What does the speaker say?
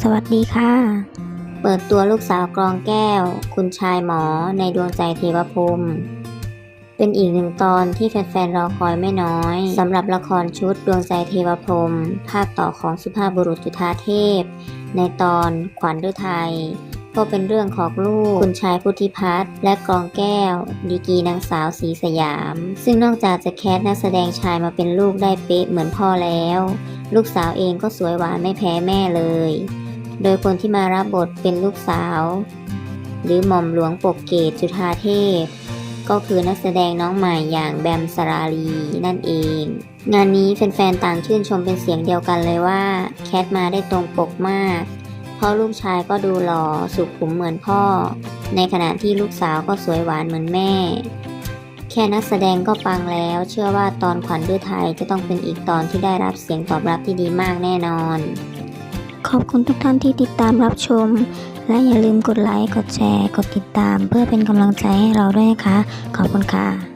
สวัสดีค่ะ เปิดตัวลูกสาวกรองแก้ว คุณชายหมอในดวงใจเทวพรหมเป็นอีกหนึ่งตอนที่แฟนๆรอคอยไม่น้อยสำหรับละครชุดดวงใจเทวพรหมภาคต่อของสุภาพบุรุษจุธาเทพ ในตอนขวัญฤทัยก็เป็นเรื่องของลูกคุณชายพุทธิพัฒน์และกรองแก้ว ดีกีนางสาวสีสยาม ซึ่งนอกจากจะแคสนักแสดงชายมาเป็นลูกได้เป๊ะเหมือนพ่อแล้ว ลูกสาวเองก็สวยหวานไม่แพ้แม่เลย โดยคนที่มารับบทเป็นลูกสาว หรือหม่อมหลวงปกเกตจุธาเทพ ก็คือนักแสดงน้องใหม่อย่างแบมสราลีนั่นเอง งานนี้แฟนๆต่างชื่นชมเป็นเสียงเดียวกันเลยว่าแคทมาได้ตรงปกมาก เพราะลูกชายก็ดูหล่อสุขุมเหมือนพ่อ ในขณะที่ลูกสาวก็สวยหวานเหมือนแม่ แค่นักแสดงก็ปังแล้ว เชื่อว่าตอนขวัญฤทัยจะต้องเป็นอีกตอนที่ได้รับเสียงตอบรับที่ดีมากแน่นอน ขอบคุณทุกท่านที่ติดตามรับชม และอย่าลืมกดไลค์ กดแชร์ กดติดตาม เพื่อเป็นกำลังใจให้เราด้วยนะคะ ขอบคุณค่ะ